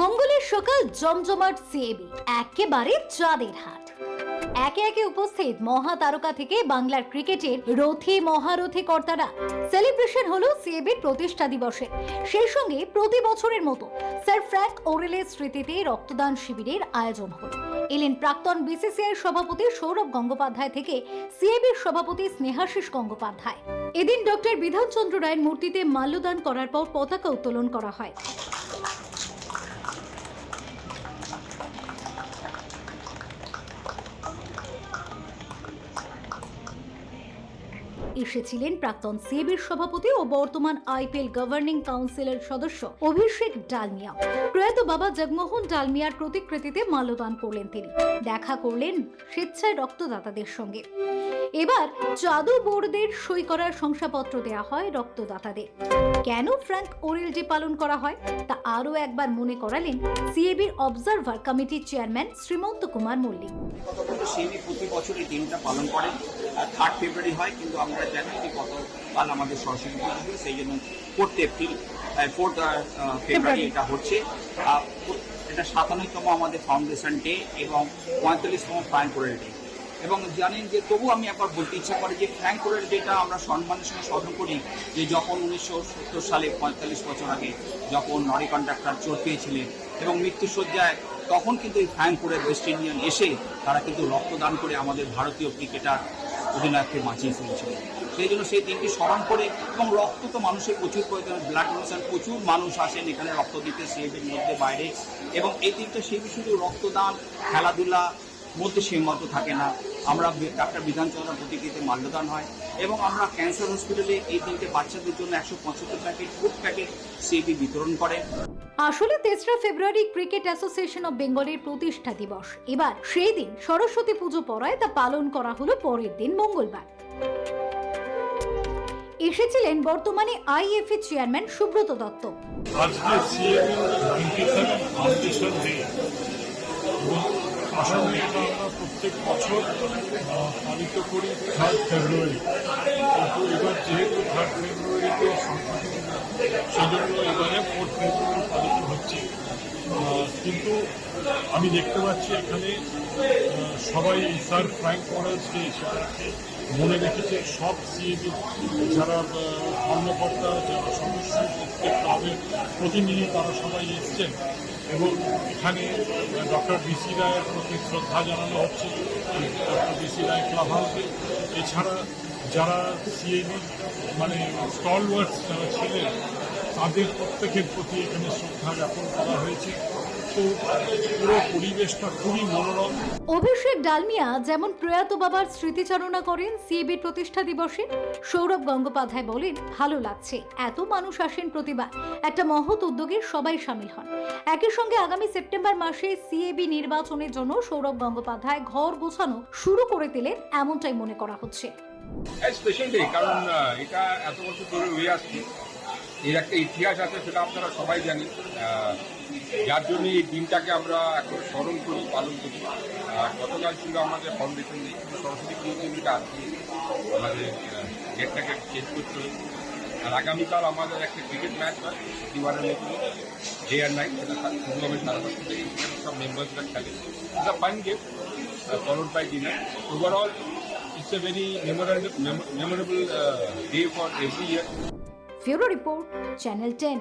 মঙ্গলের সকাল জমজমাট সিএবি, একেবারে চাঁদের হাট। একে একে উপস্থিত মহাতারকা থেকে বাংলার ক্রিকেটের রথী মহারথী কর্তারা। সেলিব্রেশন হলো সিএবির প্রতিষ্ঠা দিবসে। সেই সঙ্গে প্রতি বছরের মতো স্যার ফ্র্যাঙ্ক ওরেলের স্মৃতিতে রক্তদান শিবিরের আয়োজন হলো। এলেন প্রাক্তন বিসিসিআই সভাপতি সৌরভ গঙ্গোপাধ্যায় থেকে সিএবির সভাপতি স্নেহাশিস গঙ্গোপাধ্যায়। এদিন ডক্টর বিধানচন্দ্র রায়ের মূর্তিতে মাল্যদান করার পর পতাকা উত্তোলন করা হয়। এসেছিলেন প্রাক্তন সিএবির সভাপতি ও বর্তমান আইপিএল গভর্নিং কাউন্সিলের সদস্য অভিষেক ডালমিয়া। প্রয়াত বাবা জগমোহন ডালমিয়ার প্রতিকৃতিতে মাল্যদান করলেন তিনি। দেখা করলেন স্বেচ্ছায় রক্তদাতাদের সঙ্গে। এবার জাদু বোর্ডদের সই করার শংসাপত্র দেওয়া হয় রক্তদাতাদের। কেন ফ্র্যাঙ্ক ওরেল ডে পালন করা হয়? তা আরও একবার মনে করালেন সিএবির observer committee chairman Srimanta Kumar Mallick. প্রতি বছর এই দিনটা পালন করেন। থার্ড ফেব্রুয়ারি হয়, কিন্তু আমরা জানি যে গতকাল আমাদের সরস্বতী পুজো সেই জন্য ফোর্থ এপ্রিল ফোর্থ ফেব্রুয়ারি এটা হচ্ছে। এটা সাতান্নতম আমাদের ফাউন্ডেশন ডে এবং পঁয়তাল্লিশতম ফ্র্যাঙ্ক কোরেল ডে এবং জানেন যে তবু আমি একবার বলতে ইচ্ছা করি যে ফ্র্যাঙ্ক কোরেল ডেটা আমরা সম্মানের সঙ্গে স্মরণ করি যে যখন উনিশশো সত্তর সালে পঁয়তাল্লিশ বছর আগে যখন নরি কন্ডাক্টর চোট পেয়েছিলেন এবং মৃত্যুসজ্জায় তখন কিন্তু এই ফ্র্যাঙ্ক কোরেল ওয়েস্ট ইন্ডিয়ান এসে তারা কিন্তু রক্তদান করে আমাদের ভারতীয় ক্রিকেটার অধিনায়ককে বাঁচিয়ে ফেলেছিল সেই জন্য সেই দিনটি স্মরণ করে এবং রক্ত তো মানুষের প্রচুর প্রয়োজন ব্লাড ডোনেশন প্রচুর মানুষ আসেন এখানে রক্ত দিতে সেবের মধ্যে বাইরে। এবং এই দিনটা সেই শুধু রক্তদান, খেলাধুলা মধ্যে সীমাবদ্ধ থাকে না। আমরা ডাক্তার বিধানচন্দ্র প্রতিকৃতিতে মাল্যদান হয় এবং আমরা ক্যান্সার হসপিটালে এই দিনকে বাচ্চাদের জন্য একশো পঁচাত্তর প্যাকেট ফুড প্যাকেট সিবি বিতরণ করে আসলে তেসরা ফেব্রুয়ারি ক্রিকেট অ্যাসোসিয়েশন অব বেঙ্গলের প্রতিষ্ঠা দিবস। এবার সেই দিন সরস্বতী পুজো পড়ায় তা পালন করা হলো পরের দিন মঙ্গলবার। এসেছিলেন বর্তমানে আইএফএ চেয়ারম্যান সুব্রত দত্ত। প্রত্যেক বছর পালিত করি। Third February. কিন্তু এবার যেহেতু থার্ড ফেব্রুয়ারিতে সংশোধন সেই জন্য এবারে ফোর্থ পালিত হচ্ছে কিন্তু আমি দেখতে পাচ্ছি এখানে সবাই স্যার ফ্র্যাঙ্ক মডেলস মনে রেখেছে সব সিএবি যারা কর্মকর্তা, যারা সদস্য, প্রত্যেক ক্লাবের প্রতিনিধি তারা সবাই এসছেন। এবং এখানে ডক্টর বিসি রায়ের প্রতি শ্রদ্ধা জানানো হচ্ছে ডক্টর বিসি রায় ক্লাব হাউসে এছাড়া যারা সিএবি মানে স্টল ওয়ার্কস যারা ছিলেন তাদের প্রত্যেকের প্রতি এখানে শ্রদ্ধা জ্ঞাপন করা হয়েছে। তো পুরো পরিবেশটা খুবই মনোরম। অভিষেক ডালমিয়া যেমন প্রয়াত বাবার স্মৃতিচারণা করেন সিএবির প্রতিষ্ঠা দিবসে সৌরভ গঙ্গোপাধ্যায় বলেন ভালো লাগছে। এত মানুষ আসেন প্রতিবার। একটা মহৎ উদ্যোগে সবাই সামিল হন। একই সঙ্গে আগামী সেপ্টেম্বর মাসে সিএবি নির্বাচনের জন্য সৌরভ গঙ্গোপাধ্যায় ঘর গোছানো শুরু করে দিলেন এমনটাই মনে করা হচ্ছে। স্পেশাল ডে কারণ এটা এত বছর ধরে রয়ে আসছে। এর একটা ইতিহাস আছে সেটা আপনারা সবাই জানি আহ, যার জন্য এই দিনটাকে আমরা এখন স্মরণ করি পালন করি। গতকাল ছিল আমাদের ফাউন্ডেশন সরস্বতী পুজোর দিনটা আজকে আমাদের ডেটটাকে চেঞ্জ করতে হয়েছে আর আগামীকাল আমাদের একটা ক্রিকেট ম্যাচ হয় দিওয়ারের মধ্যে ডে আর নাইট সেটা হবে সাড়ে দশটা থেকে সব মেম্বার্সরা খেলে। It's a fine game followed by dinner overall it's a very memorable day for uh, day bureau report channel ten.